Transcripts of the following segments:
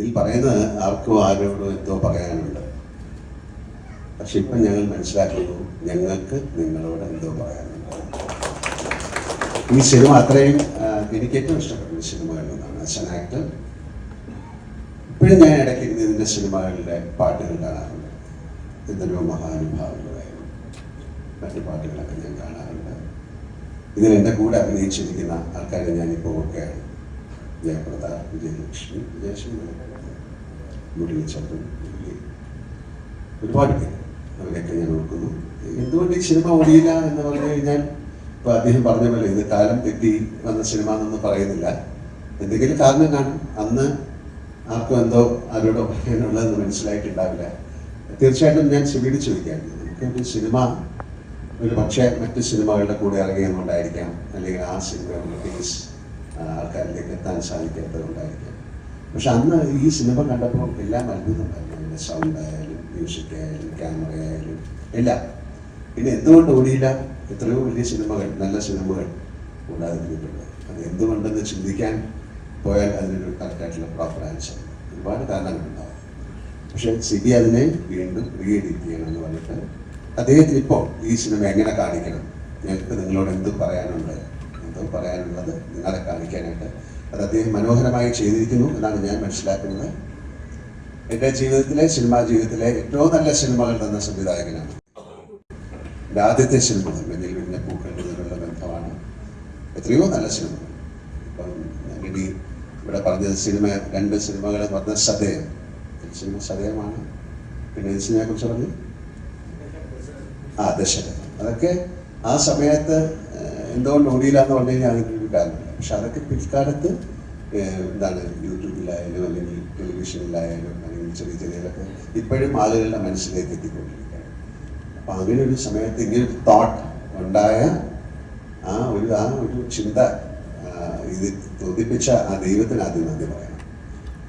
ഇതിൽ പറയുന്നത് ആർക്കും ആരോടും എന്തോ പറയാനുണ്ട്. പക്ഷെ ഇപ്പം ഞങ്ങൾ മനസ്സിലാക്കുന്നു ഞങ്ങൾക്ക് നിങ്ങളോട് എന്തോ പറയാനുണ്ട്. ഈ സിനിമ അത്രയും എനിക്ക് ഏറ്റവും ഇഷ്ടപ്പെട്ട സിനിമകളിൽ ഒന്നാണ് ആസ് ആൻ ആക്ടർ. ഇപ്പോഴും ഞാൻ ഇടയ്ക്ക് ഇതിന്റെ സിനിമകളിലെ പാട്ടുകൾ കാണാറുണ്ട്. എന്തൊരു മഹാനുഭാവങ്ങളായിരുന്നു. മറ്റു പാട്ടുകളൊക്കെ ഞാൻ കാണാറുണ്ട്. ഇതിൽ എന്റെ കൂടെ അഭിനയിച്ചിരിക്കുന്ന ആൾക്കാരെ ഞാനിപ്പോൾ ഓർക്കുകയാണ്. ജയപ്രദ വിജയലക്ഷ്മി വിജയലക്ഷ്മി മുരളിച്ചന്ദ്രൻ മുരളി ഒരുപാട് പേര് അവരെയൊക്കെ ഞാൻ ഓർക്കുന്നു. എന്തുകൊണ്ട് ഈ സിനിമ ഓടിയില്ല എന്ന് പറഞ്ഞു കഴിഞ്ഞാൽ ഇപ്പൊ അദ്ദേഹം പറഞ്ഞ പോലെ ഇത് കാലം തെറ്റി വന്ന സിനിമ എന്നൊന്നും പറയുന്നില്ല. എന്തെങ്കിലും കാരണം കാണും. അന്ന് ആർക്കും എന്തോ ആരോടോ പറയാനുള്ളതെന്ന് മനസ്സിലായിട്ടുണ്ടാവില്ല. തീർച്ചയായിട്ടും ഞാൻ സിബിയോട് ചോദിക്കായിരുന്നു നമുക്ക് ഒരു സിനിമ ഒരു പക്ഷേ മറ്റ് സിനിമകളുടെ കൂടെ ഇറങ്ങിയെന്നുണ്ടായിരിക്കാം അല്ലെങ്കിൽ ആ സിനിമയുടെ ആൾക്കാരിലേക്ക് എത്താൻ സാധിക്കാത്തതുകൊണ്ടായിരിക്കാം പക്ഷെ അന്ന് ഈ സിനിമ കണ്ടപ്പോൾ എല്ലാം അത്ഭുതമായിരുന്നു അതിന്റെ സൗണ്ട് ആയാലും മ്യൂസിക് ആയാലും ക്യാമറ ആയാലും എല്ലാം. പിന്നെ എന്തുകൊണ്ട് ഓടിയില്ല? എത്രയോ വലിയ സിനിമകൾ നല്ല സിനിമകൾ ഉണ്ടാതിരുന്നിട്ടുണ്ട് അത് എന്തുകൊണ്ടെന്ന് ചിന്തിക്കാൻ പോയാൽ അതിനൊരു കറക്റ്റായിട്ടുള്ള പ്രോപ്പർ ആൻസർ ഒരുപാട് കാരണങ്ങളുണ്ടാവും പക്ഷെ സിബി അതിനെ വീണ്ടും റീ എഡിറ്റ് ചെയ്യണം എന്ന് പറഞ്ഞിട്ട് അദ്ദേഹത്തിന് ഇപ്പോൾ ഈ സിനിമ എങ്ങനെ കാണിക്കണം? ഞങ്ങൾക്ക് നിങ്ങളോട് എന്ത് പറയാനുണ്ട്? എന്തോ പറയാനുള്ളത് നിങ്ങളെ കാണിക്കാനായിട്ട്. അത് അദ്ദേഹം മനോഹരമായി ചെയ്തിരിക്കുന്നു എന്നാണ് ഞാൻ മനസ്സിലാക്കുന്നത്. എന്റെ ജീവിതത്തിലെ സിനിമാ ജീവിതത്തിലെ ഏറ്റവും നല്ല സിനിമകൾ തന്ന സംവിധായകനാണ്. എന്റെ ആദ്യത്തെ സിനിമ വെഞ്ഞിൽ വിരിഞ്ഞ പൂക്കൾ ബന്ധമാണ്. എത്രയോ നല്ല സിനിമ. ഇപ്പം ഇനി ഇവിടെ പറഞ്ഞത് സിനിമ രണ്ട് സിനിമകൾ പറഞ്ഞ സതയം സിനിമ സതയമാണ് പിന്നെ സിനിമയെ കുറിച്ച് പറഞ്ഞു? ആ ദശരഥം അതൊക്കെ ആ സമയത്ത് എന്തുകൊണ്ട് ഓടിയില്ല എന്ന് പറഞ്ഞു കഴിഞ്ഞാൽ അതിനൊരു കാരണമില്ല പക്ഷെ അതൊക്കെ പിൽക്കാലത്ത് എന്താണ് യൂട്യൂബിലായാലും അല്ലെങ്കിൽ ടെലിവിഷനിലായാലും അല്ലെങ്കിൽ ചെറിയ ചെറിയതൊക്കെ ഇപ്പോഴും ആളുകളുടെ മനസ്സിലേക്ക് എത്തിക്കൊണ്ടിരിക്കുകയാണ്. അപ്പം അങ്ങനെ ഒരു സമയത്ത് ഇങ്ങനെ ഒരു തോട്ട് ഉണ്ടായ ആ ഒരു ആ ഒരു ചിന്ത ഇത് തോന്നിപ്പിച്ച ആ ദൈവത്തിന് ആദ്യം നന്ദി പറയണം.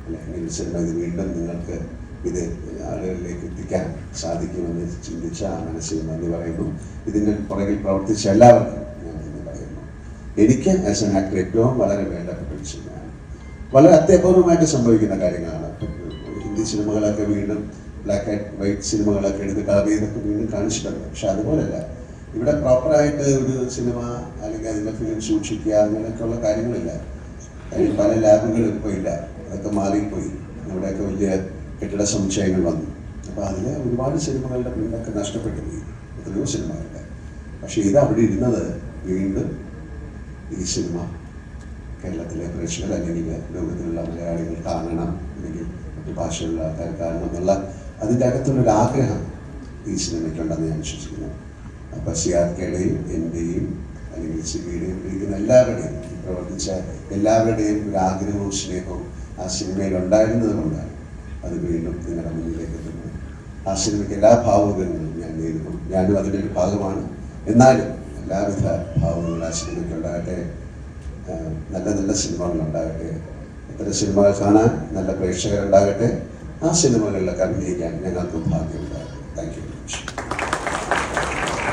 അല്ലെ ഇങ്ങനെ സിനിമ ഇത് വീണ്ടും നിങ്ങൾക്ക് ഇത് ആളുകളിലേക്ക് എത്തിക്കാൻ സാധിക്കുമെന്ന് ചിന്തിച്ച ആ മനസ്സിൽ നന്ദി പറയുന്നു. ഇതിന്റെ പുറകിൽ പ്രവർത്തിച്ച എല്ലാവർക്കും എനിക്ക് ആസ് എൻ ആക്ടർ ഏറ്റവും വളരെ വേണ്ടപ്പെട്ട ഒരു സിനിമയാണ്. വളരെ അത്യപൂർവമായിട്ട് സംഭവിക്കുന്ന കാര്യങ്ങളാണ്. ഹിന്ദി സിനിമകളൊക്കെ വീണ്ടും ബ്ലാക്ക് ആൻഡ് വൈറ്റ് സിനിമകളൊക്കെ എടുത്ത് കളർ ചെയ്തൊക്കെ വീണ്ടും കാണിച്ചിട്ടുണ്ട്. പക്ഷെ അതുപോലല്ല. ഇവിടെ പ്രോപ്പറായിട്ട് ഒരു സിനിമ അല്ലെങ്കിൽ അതിന്റെ ഫിലിം സൂക്ഷിക്കുക അങ്ങനെയൊക്കെയുള്ള കാര്യങ്ങളില്ല. അതിൽ പല ലാബുകളും ഇപ്പോൾ ഇല്ല. അതൊക്കെ മാറിപ്പോയി. ഇവിടെയൊക്കെ വലിയ കെട്ടിട സമുച്ചയങ്ങൾ വന്നു. അപ്പോൾ അതിൽ ഒരുപാട് സിനിമകളുടെ പിന്നൊക്കെ നഷ്ടപ്പെട്ടു പോയി. എത്രയോ സിനിമകളുടെ. പക്ഷേ ഇത് അവിടെ ഇരുന്നത് വീണ്ടും ഈ സിനിമ കേരളത്തിലെ പ്രേക്ഷകർ അല്ലെങ്കിൽ ലോകത്തിലുള്ള മലയാളികൾ കാണണം അല്ലെങ്കിൽ മറ്റു ഭാഷയുള്ള ആൾക്കാർ കാണണം എന്നുള്ള അതിന്റെ അകത്തുള്ളൊരു ആഗ്രഹം ഈ സിനിമയ്ക്കുണ്ടെന്ന് ഞാൻ വിശ്വസിക്കുന്നു. അപ്പോൾ സി ആർ കെയുടെയും എന്റെയും അല്ലെങ്കിൽ സിബിയുടെയും ഇരിക്കുന്ന എല്ലാവരുടെയും പ്രവർത്തിച്ച എല്ലാവരുടെയും ഒരു ആഗ്രഹവും സ്നേഹവും ആ സിനിമയിൽ ഉണ്ടായിരുന്നത് കൊണ്ടാണ് അത് വീണ്ടും നിങ്ങളുടെ മുന്നിലേക്ക് എത്തുന്നത്. ആ സിനിമയ്ക്ക് എല്ലാ ഭാവുകങ്ങളും ഞാൻ നേരിടും. ഞാനും അതിന്റെ ഒരു ഭാഗമാണ്. എന്നാലും എല്ലാവിധ ഭാവങ്ങളും ആ സിനിമയ്ക്ക് ഉണ്ടാകട്ടെ നല്ല നല്ല സിനിമകൾ ഉണ്ടാകട്ടെ. ഇത്തരം സിനിമകൾ കാണാൻ നല്ല പ്രേക്ഷകരുണ്ടാകട്ടെ. ആ സിനിമകളിലൊക്കെ അഭിനയിക്കാൻ ഞങ്ങൾക്ക് ഭാഗ്യമുണ്ടാകട്ടെ. Thank you